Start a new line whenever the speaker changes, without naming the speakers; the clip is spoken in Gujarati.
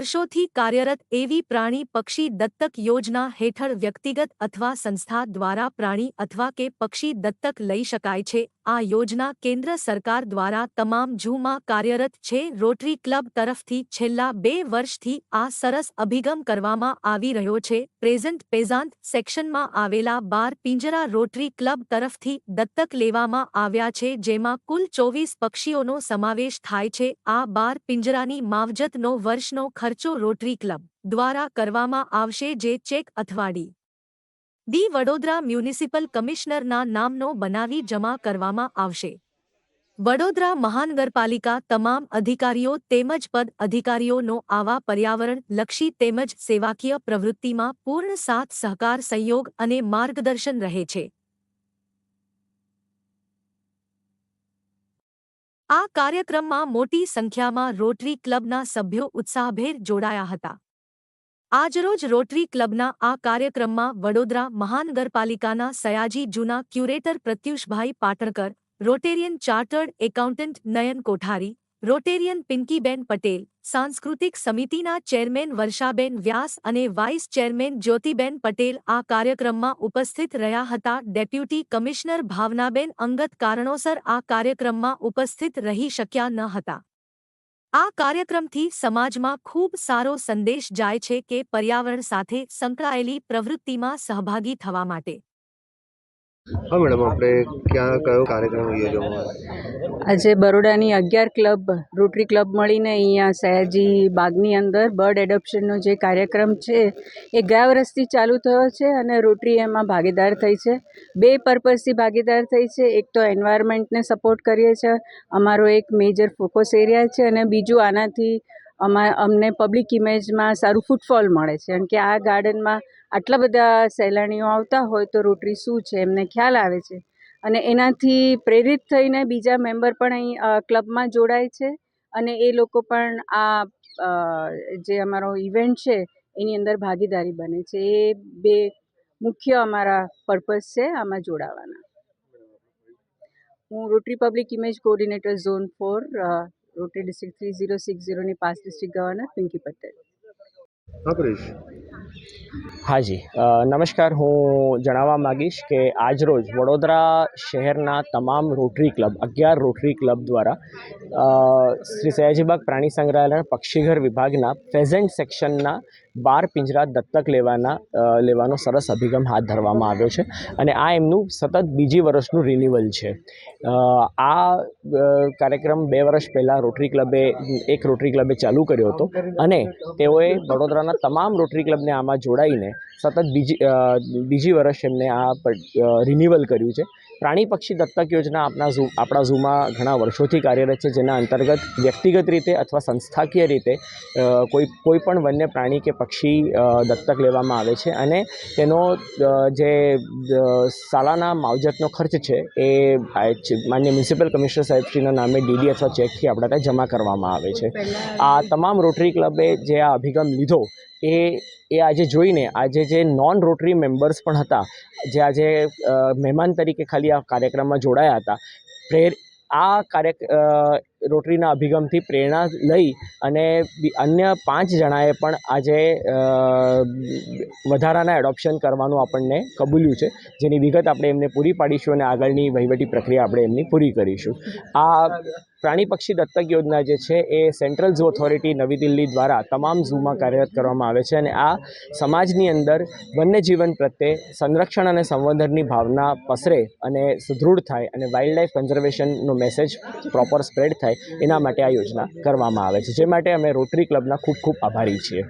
વર્ષોથી કાર્યરત એવી પ્રાણી પક્ષી દત્તક યોજના હેઠળ વ્યક્તિગત અથવા સંસ્થા દ્વારા પ્રાણી અથવા કે પક્ષી દત્તક લઈ શકાય છે. આ યોજના કેન્દ્ર સરકાર દ્વારા તમામ ઝૂમાં કાર્યરત છે. રોટરી ક્લબ તરફથી છેલ્લા બે વર્ષથી આ સરસ અભિગમ કરવામાં આવી રહ્યો છે. પ્રેઝન્ટ પેઝાન્ટ સેક્શનમાં આવેલા બાર પિંજરા રોટરી ક્લબ તરફથી દત્તક લેવામાં આવ્યા છે, જેમાં કુલ ચોવીસ પક્ષીઓનો સમાવેશ થાય છે. આ બાર પિંજરાની માવજતનો વર્ષનો ખર્ચો રોટરી ક્લબ દ્વારા કરવામાં આવશે જે ચેક અથવાડી ડી વડોદરા મ્યુનિસિપલ કમિશનરના નામનો બનાવી જમા કરવામાં આવશે. વડોદરા મહાનગરપાલિકા તમામ અધિકારીઓ તેમજ પદ અધિકારીઓનો આવા પર્યાવરણ લક્ષી તેમજ સેવાકીય પ્રવૃત્તિમાં પૂર્ણ સાથ સહકાર, સહયોગ અને માર્ગદર્શન રહે છે. આ કાર્યક્રમમાં મોટી સંખ્યામાં રોટરી ક્લબના સભ્યો ઉત્સાહભેર જોડાયા હતા. આજરોજ રોટરી ક્લબના આ કાર્યક્રમમાં વડોદરા મહાનગરપાલિકાના સયાજી જૂના curator Pratyushbhai Patankar, rotarian chartered accountant Nayan Kothari rotarian Pinkiben Patel, સાંસ્કૃતિક સમિતિના ચેરમેન વર્ષાબેન વ્યાસ અને વાઇસ ચેરમેન જ્યોતિબેન પટેલ આ કાર્યક્રમમાં ઉપસ્થિત રહ્યા હતા. ડેપ્યુટી કમિશનર ભાવનાબેન અંગત કારણોસર આ કાર્યક્રમમાં ઉપસ્થિત રહી શક્યા ન હતા. આ કાર્યક્રમથી સમાજમાં ખૂબ સારો સંદેશ જાય છે કે પર્યાવરણ સાથે સંકળાયેલી પ્રવૃત્તિમાં સહભાગી થવા માટે
હા, મેડમ, આપણે ક્યાં, કયો કાર્યક્રમ યોજવાનો
આજે બરોડાની અગિયાર ક્લબ, રોટરી ક્લબ મળીને અહીંયા સયાજી બાગની અંદર બર્ડ એડોપ્શનનો જે કાર્યક્રમ છે, એ ગયા વર્ષથી ચાલુ થયો છે અને રોટરી એમાં ભાગીદાર થઈ છે. બે પર્પઝથી ભાગીદાર થઈ છે. એક તો એન્વાયરમેન્ટને સપોર્ટ કરીએ છીએ અમારો એક મેજર ફોકસ એરિયા છે અને બીજું આનાથી અમા, અમને પબ્લિક ઇમેજમાં સારું ફૂટફોલ મળે છે. કારણ કે આ ગાર્ડનમાં આટલા બધા સહેલાણીઓ આવતા હોય તો રોટરી શું છે? એમને ખ્યાલ આવે છે. અને એનાથી પ્રેરિત થઈને બીજા મેમ્બર પણ અહીં ક્લબમાં જોડાય છે. અને એ લોકો પણ આ જે અમારો ઇવેન્ટ છે, એની અંદર ભાગીદારી બને છે. એ બે મુખ્ય અમારા પર્પઝ છે આમાં જોડાવાના. હું rotary public image coordinator zone four rotary district three zero six ઝીરોની past district governor Pinky Patel
હાજી નમસ્કાર. હું જણાવવા માગીશ કે આજરોજ વડોદરા શહેરના તમામ રોટરી ક્લબ અગિયાર રોટરી ક્લબ દ્વારા શ્રી સયાજીબાગ પ્રાણી સંગ્રહાલય પક્ષીઘર વિભાગના પ્રેઝન્ટ સેક્શનના બાર પિંજરા દત્તક લેવાના લેવાનો સરસ અભિગમ હાથ ધરવામાં આવ્યો છે અને આ એમનું સતત બીજી વર્ષનું રિન્યુઅલ છે. આ કાર્યક્રમ બે વર્ષ પહેલાં રોટરી ક્લબે એક રોટરી ક્લબે ચાલુ કર્યો હતો અને તેઓએ વડોદરાના તમામ રોટરી ક્લબને આમાં જોડાઈને સતત બીજી બીજી વર્ષ એમને આ રિન્યુઅલ કર્યું છે. પ્રાણી પક્ષી દત્તક યોજના આપણા ઝૂ આપણા ઝૂમાં ઘણા વર્ષોથી કાર્યરત છે જેના અંતર્ગત વ્યક્તિગત રીતે અથવા સંસ્થાકીય રીતે કોઈ કોઈ પણ વન્ય પ્રાણી કે પક્ષી દત્તક લેવામાં આવે છે. અને તેનો જે સાલાના માવજતનો ખર્ચ છે એ માન્ય મ્યુનિસિપલ કમિશનર સાહેબશ્રીના નામે ડીડી અથવા ચેકથી આપણા ત્યાં જમા કરવામાં આવે છે. આ તમામ રોટરી ક્લબે જે આ અભિગમ લીધો એ એ આજે જોઈને, આજે જે નોન રોટરી મેમ્બર્સ પણ હતા, જે આજે મહેમાન તરીકે ખાલી આ કાર્યક્રમમાં જોડાયા હતા, પ્રેર, આ કાર્ય રોટરીના અભિગમથી પ્રેરણા લઈ અને અન્ય પાંચ જણાએ પણ આજે વધારાના એડોપ્શન કરવાનું આપણને કબૂલ્યું છે. જેની વિગત આપણે એમને પૂરી પાડીશું અને આગળની વહીવટી પ્રક્રિયા આપણે એમની પૂરી કરીશું. આ પ્રાણી પક્ષી દત્તક યોજના જે છે એ સેન્ટ્રલ ઝૂ ઓથોરિટી નવી દિલ્હી દ્વારા તમામ ઝૂમાં કાર્યરત કરવામાં આવે છે અને આ સમાજની અંદર વન્યજીવન પ્રત્યે સંરક્ષણ અને સંવર્ધનની ભાવના પસરે અને સુદૃઢ થાય અને વાઇલ્ડ લાઈફ કન્ઝર્વેશનનો મેસેજ પ્રોપર સ્પ્રેડ થાય, એના માટે આ યોજના કરવામાં આવે છે. જે માટે અમે રોટરી ક્લબના ખૂબ ખૂબ આભારી છીએ.